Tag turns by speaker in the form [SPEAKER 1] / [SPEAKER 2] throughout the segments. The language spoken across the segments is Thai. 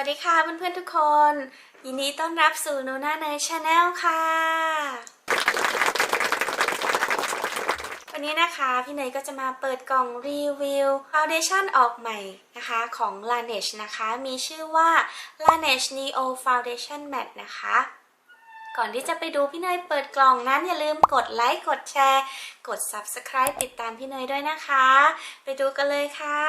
[SPEAKER 1] วัสดีค่ะเพื่อนๆทุกคน ยินดีต้อนรับสู่นูน่าเนยชาแนลค่ะ วันนี้นะคะพี่เนยก็จะมาเปิดกล่องรีวิวฟ u วเดชั่นออกใหม่นะคะของ Laneige นะคะ มีชื่อว่า Laneige Neo Foundation Matte นะคะก่อนที่จะไปดูพี่เนยเปิดกล่องนั้นอย่าลืมกดไลค์กดแชร์ กด Subscribe ติดตามพี่เนยด้วยนะคะ ไปดูกันเลยค่ะ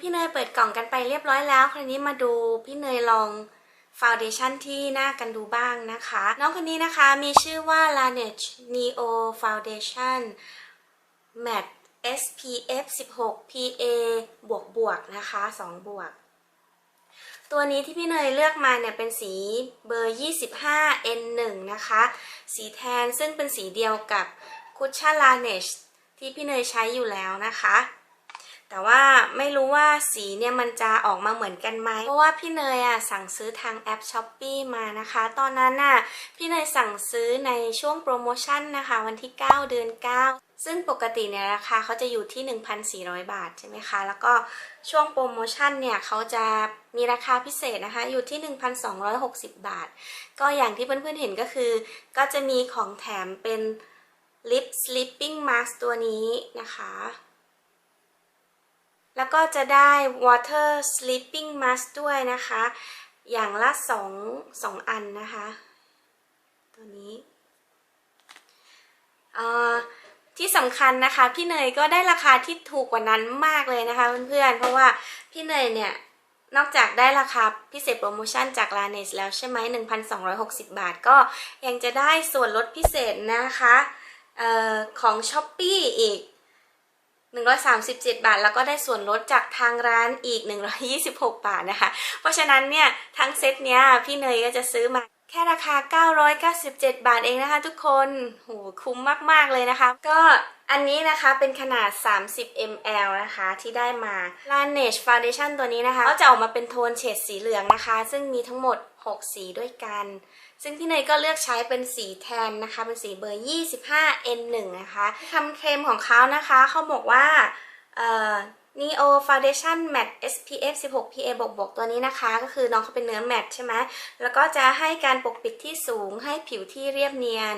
[SPEAKER 1] พี่เนยเปิดกล่องกันไปเรียบร้อยแล้ว คราวนี้มาดูพี่เนยลองฟาวเดชั่นที่หน้ากันดูบ้างนะคะ น้องคนนี้นะคะมีชื่อว่า Laneige Neo Foundation Matte SPF 16 PA บวกบวกนะคะ 2 บวก ตัวนี้ที่พี่เนยเลือกมาเนี่ยเป็นสีเบอร์ 25 N1 นะคะ สีแทนซึ่งเป็นสีเดียวกับคุชชั่น Laneige ที่พี่เนยใช้อยู่แล้วนะคะ แต่ว่าไม่รู้ว่าสีเนี่ยมันจะออกมาเหมือนกันไหมเพราะว่าพี่เนยอะสั่งซื้อทางแอป s h อ p e e มานะคะ ตอนนั้นน่ะพี่เนยสั่งซื้อในช่วงโปรโมชั่นนะคะ วันที่ 9 เดือน 9ซึ่งปกติเนี่ยราคาเขาจะอยู่ที่ 1,400 บาทใช่ไหมคะ แล้วก็ช่วงโปรโมชั่นเนี่ยเขาจะมีราคาพิเศษนะคะ อยู่ที่ 1,260 บาท ก็อย่างที่เพื่อนๆเห็นก็คือ ก็จะมีของแถมเป็น lip sleeping mask ตัวนี้นะคะ แล้วก็จะได้ water sleeping mask ด้วยนะคะ อย่างละสองสองอันนะคะ ตัวนี้อ่อที่สำคัญนะคะ พี่เนยก็ได้ราคาที่ถูกกว่านั้นมากเลยนะคะเพื่อนๆ เพราะว่าพี่เนยเนี่ยนอกจากได้ราคาพิเศษโปรโมชั่นจาก l a n e s แล้วใช่ไหม1,260 บาทก็ยังจะได้ส่วนลดพิเศษนะคะเอ่อของ s h อ p e e อีก 137 บาท แล้วก็ได้ส่วนลดจากทางร้านอีก 126 บาทนะคะ เพราะฉะนั้นเนี่ยทั้งเซตเนี้ยพี่เนยก็จะซื้อมาแค่ราคา 997 บาทเองนะคะทุกคน โห คุ้มมาก ๆ เลยนะคะ ก็อันนี้นะคะเป็นขนาด 30 ml นะคะที่ได้มา Laneige Foundation ตัวนี้นะคะ ก็จะออกมาเป็นโทนเฉดสีเหลืองนะคะ ซึ่งมีทั้งหมด 6 สีด้วยกัน ซึ่งพี่เนยก็เลือกใช้เป็นสีแทนนะคะ เป็นสีเบอร์ 25 N1 นะคะคำเคลมของเขานะคะเขาบอกว่าเอ่อ Neo Foundation Matte SPF 16 PA บวกบวกตัวนี้นะคะ ก็คือน้องเขาเป็นเนื้อแมตต์ใช่ไหมแล้วก็จะให้การปกปิดที่สูงให้ผิวที่เรียบเนียน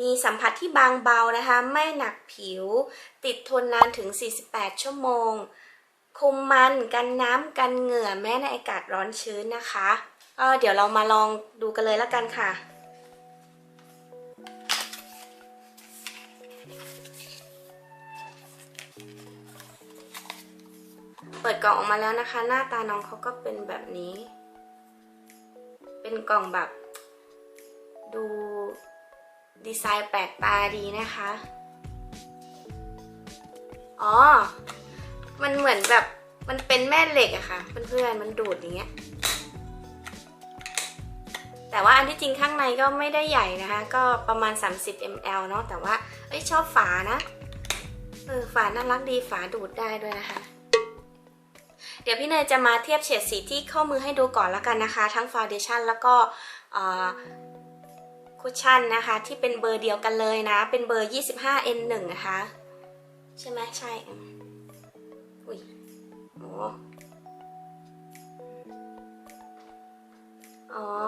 [SPEAKER 1] มีสัมผัสที่บางเบานะคะ ไม่หนักผิว ติดทนนานถึง 48 ชั่วโมง คุมมันกันน้ำกันเหงื่อแม้ในอากาศร้อนชื้นนะคะ ก็เดี๋ยวเรามาลองดูกันเลยแล้วกันค่ะ เปิดกล่องออกมาแล้วนะคะ หน้าตาน้องเขาก็เป็นแบบนี้ เป็นกล่องแบบ ดูดีไซน์แปลกตาดีนะคะ อ๋อ มันเหมือนแบบมันเป็นแม่เหล็กอะค่ะเพื่อนๆมันดูดอย่างเงี้ย แต่ว่าอันที่จริงข้างในก็ไม่ได้ใหญ่นะคะ ก็ประมาณ 30 ml เนาะแต่ว่าเอ้ยชอบฝานะเออฝาน่ารักดีฝาดูดได้ด้วยนะคะ เดี๋ยวพี่เนยจะมาเทียบเฉดสีที่ข้อมือให้ดูก่อนแล้วกันนะคะ ทั้งฟาวเดชั่นแล้วก็คุชชั่นนะคะ ที่เป็นเบอร์เดียวกันเลยนะ เป็นเบอร์ 25N1 นะคะ ใช่ไหมใช่อุ้ยโอ้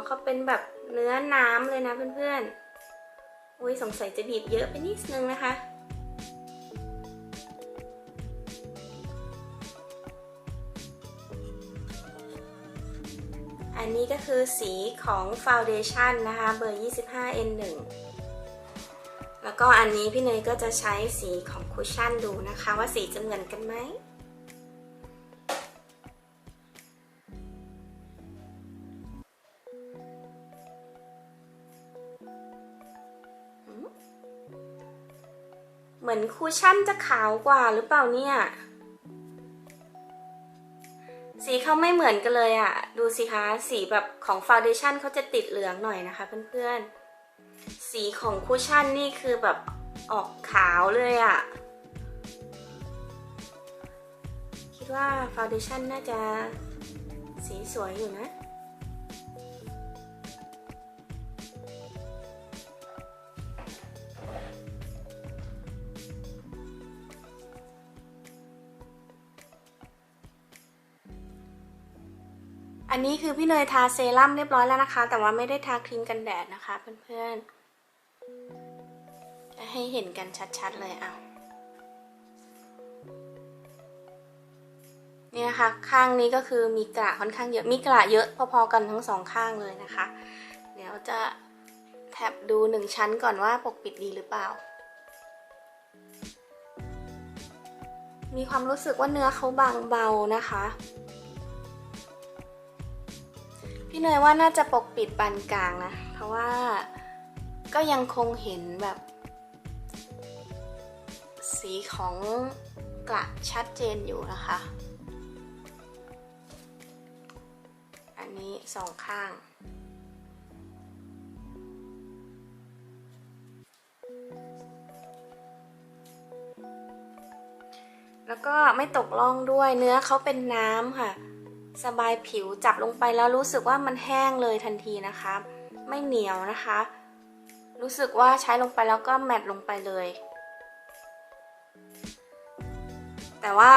[SPEAKER 1] เขาเป็นแบบเนื้อน้ำเลยนะเพื่อนๆ อุ้ยสงสัยจะบีบเยอะไปนิดนึงนะคะ อันนี้ก็คือสีของฟาวเดชันนะคะ เบอร์ 25N1 แล้วก็อันนี้พี่เนยก็จะใช้สีของคุชชั่นดูนะคะ ว่าสีจะเหมือนกันไหม มือนคุชชั่นจะขาวกว่าหรือเปล่าเนี่ย สีเขาไม่เหมือนกันเลยอะ่ะดูสิคะ สีแบบของฟาวเดชั่นเขาจะติดเหลืองหน่อยนะคะเพื่อนๆ สีของคุชชั่นนี่คือแบบออกขาวเลยอะ่ะคิดว่าฟาวเดชั่นน่าจะสีสวยอยู่นะ อันนี้คือพี่เนยทาเซรั่มเรียบร้อยแล้วนะคะ แต่ว่าไม่ได้ทาครีมกันแดดนะคะเพื่อนๆจะให้เห็นกันชัดๆเลยอะเนี่นะคะข้างนี้ก็คือมีกระค่อนข้างเยอะมีกระเยอะพอๆกันทั้งสองข้างเลยนะคะ เดี๋ยวจะแท็บดูหนึ่งชั้นก่อนว่าปกปิดดีหรือเปล่า มีความรู้สึกว่าเนื้อเขาบางเบานะคะ พี่เนยว่าน่าจะปกปิดปานกลางนะ เพราะว่าก็ยังคงเห็นแบบ สีของกระชัดเจนอยู่นะคะ อันนี้สองข้างแล้วก็ไม่ตกล่องด้วยเนื้อเขาเป็นน้ำค่ะ สบายผิวจับลงไปแล้วรู้สึกว่ามันแห้งเลยทันทีนะคะ ไม่เหนียวนะคะ รู้สึกว่าใช้ลงไปแล้วก็แมตต์ลงไปเลย แต่ว่า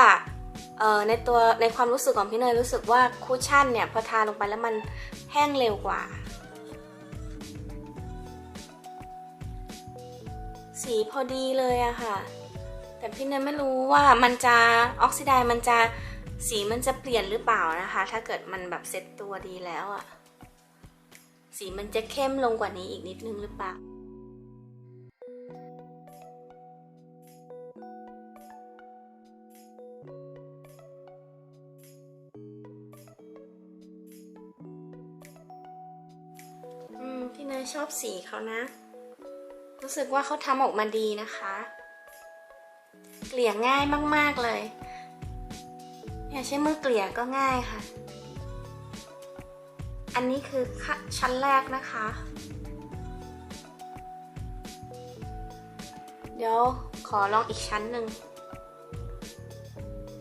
[SPEAKER 1] ในตัวในความรู้สึกของพี่เนยรู้สึกว่าคุชชั่นเนี่ยพอทาลงไปแล้วมันแห้งเร็วกว่า สีพอดีเลยอะค่ะ แต่พี่เนยไม่รู้ว่ามันจะออกซิไดมันจะ สีมันจะเปลี่ยนหรือเปล่านะคะ ถ้าเกิดมันแบบเซ็ตตัวดีแล้วอะสีมันจะเข้มลงกว่านี้อีกนิดนึงหรือเปล่าอืมพี่เนยชอบสีเขานะ รู้สึกว่าเขาทำออกมาดีนะคะ เกลี่ยง่ายมาก ๆ เลย อย่าใช้มือเกลี่ยก็ง่ายค่ะ อันนี้คือชั้นแรกนะคะ เดี๋ยวขอลองอีกชั้นหนึ่ง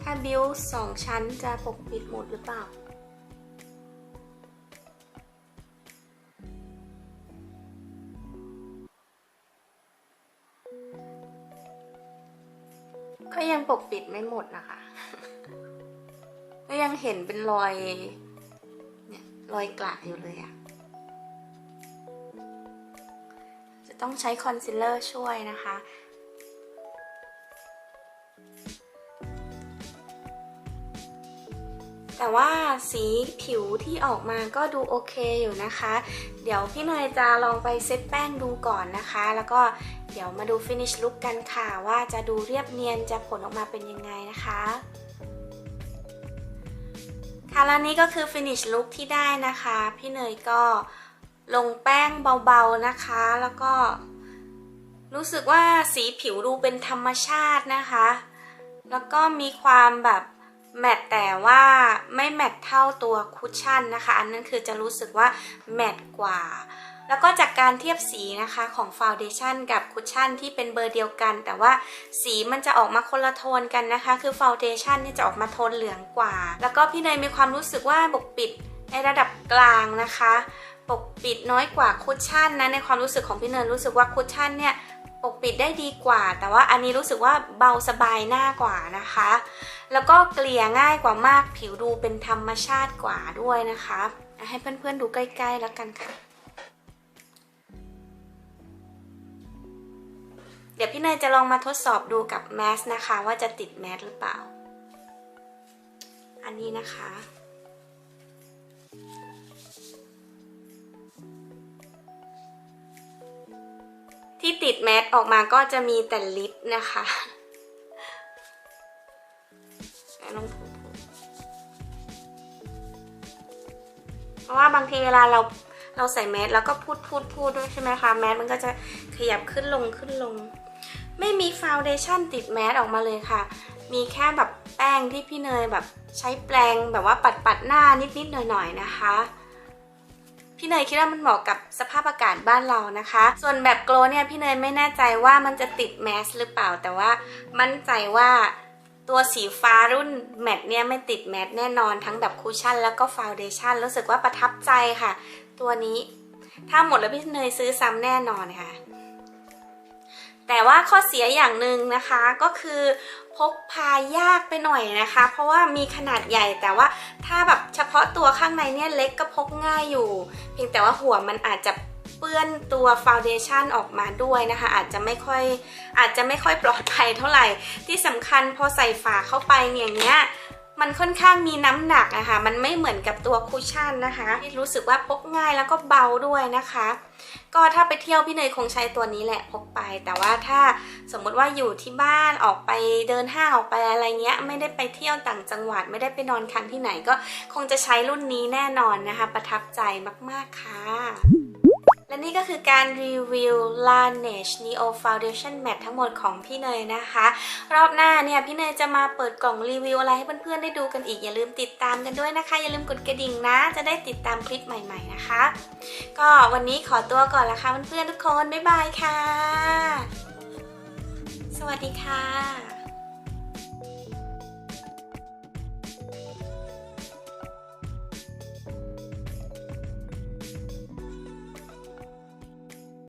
[SPEAKER 1] ถ้าบิวสองชั้นจะปกปิดหมดหรือเปล่าก็ยังปกปิดไม่หมดนะคะ ก็ยังเห็นเป็นรอยเนี่ยรอยกระอยู่เลยอะจะต้องใช้คอนซีลเลอร์ช่วยนะคะ แต่ว่าสีผิวที่ออกมาก็ดูโอเคอยู่นะคะ เดี๋ยวพี่เนยจะลองไปเซตแป้งดูก่อนนะคะ แล้วก็เดี๋ยวมาดูฟินิชลุคกันค่ะ ว่าจะดูเรียบเนียนจะผลออกมาเป็นยังไงนะคะ ค่ะแล้วนี่ก็คือฟินิชลุคที่ได้นะคะ พี่เนยก็ลงแป้งเบาๆนะคะ แล้วก็ รู้สึกว่าสีผิวดูเป็นธรรมชาตินะคะ แล้วก็มีความแบบแมตต์แต่ว่าไม่แมตต์เท่าตัวคุชชั่นนะคะ อันนั้นคือจะรู้สึกว่าแมตต์กว่า แล้วก็จากการเทียบสีนะคะของฟาวเดชั่นกับคุชชั่นที่เป็นเบอร์เดียวกัน แต่ว่าสีมันจะออกมาคนละโทนกันนะคะ คือฟาวเดชั่นนี่จะออกมาโทนเหลืองกว่า แล้วก็พี่เนยมีความรู้สึกว่าปกปิดในระดับกลางนะคะ ปกปิดน้อยกว่าคุชชั่นนะในความรู้สึกของพี่เนยรู้สึกว่าคุชชั่นเนี่ยปกปิดได้ดีกว่า แต่ว่าอันนี้รู้สึกว่าเบาสบายหน้ากว่านะคะ แล้วก็เกลี่ยง่ายกว่ามากผิวดูเป็นธรรมชาติกว่าด้วยนะคะ ให้เพื่อนๆดูใกล้ๆแล้วกันค่ะ เดี๋ยวพี่เนยจะลองมาทดสอบดูกับแมสนะคะ ว่าจะติดแมสหรือเปล่า อันนี้นะคะ ที่ติดแมสออกมาก็จะมีแต่ลิปนะคะลองถูเพราะว่าบางทีเวลาเรา เราใส่แมสแล้วก็พูดพูดพูดด้วยใช่ไหมคะแมสมันก็จะขยับขึ้นลงขึ้นลง ไม่มีฟาวเดชั่นติดแมสออกมาเลยค่ะ มีแค่แบบแป้งที่พี่เนยแบบใช้แปรงแบบว่าปัดปัดหน้านิดๆหน่อยๆนะคะ พี่เนยคิดว่ามันเหมาะกับสภาพอากาศบ้านเรานะคะ ส่วนแบบโกลเนี่ยพี่เนยไม่แน่ใจว่ามันจะติดแมสหรือเปล่าแต่ว่ามั่นใจว่าตัวสีฟ้ารุ่นแมทเนี่ยไม่ติดแมสแน่นอนทั้งแบบคูชั่นแล้วก็ฟาวเดชั่นรู้สึกว่าประทับใจค่ะ ตัวนี้ ถ้าหมดแล้วพี่เนยซื้อซ้ำแน่นอนค่ะ แต่ว่าข้อเสียอย่างหนึ่งนะคะก็คือพกพายากไปหน่อยนะคะ เพราะว่ามีขนาดใหญ่แต่ว่าถ้าแบบเฉพาะตัวข้างในเนี่ยเล็กก็พกง่ายอยู่ เพียงแต่ว่าหัวมันอาจจะเปื้อนตัวฟาวเดชั่นออกมาด้วยนะคะ อาจจะไม่ค่อยอาจจะไม่ค่อยปลอดภัยเท่าไหร่ที่สำคัญพอใส่ฝาเข้าไปเนี่ยอย่างเงี้ย มันค่อนข้างมีน้ำหนักนะคะ มันไม่เหมือนกับตัวคุชชั่นนะคะที่รู้สึกว่าพกง่ายแล้วก็เบาด้วยนะคะ ก็ถ้าไปเที่ยวพี่เนยคงใช้ตัวนี้แหละพกไป แต่ว่าถ้าสมมุติว่าอยู่ที่บ้านออกไปเดินห้างออกไปอะไรเงี้ย ไม่ได้ไปเที่ยวต่างจังหวัด ไม่ได้ไปนอนค้างที่ไหนก็คงจะใช้รุ่นนี้แน่นอนนะคะ ประทับใจมากๆค่ะ และนี่ก็คือการรีวิว Laneige Neo Foundation Matte ทั้งหมดของพี่เนยนะคะ รอบหน้าเนี่ยพี่เนยจะมาเปิดกล่องรีวิวอะไรให้เพื่อนๆได้ดูกันอีก อย่าลืมติดตามกันด้วยนะคะ อย่าลืมกดกระดิ่งนะ จะได้ติดตามคลิปใหม่ๆนะคะ ก็วันนี้ขอตัวก่อนละค่ะเพื่อนๆทุกคน บ๊ายบายค่ะ สวัสดีค่ะ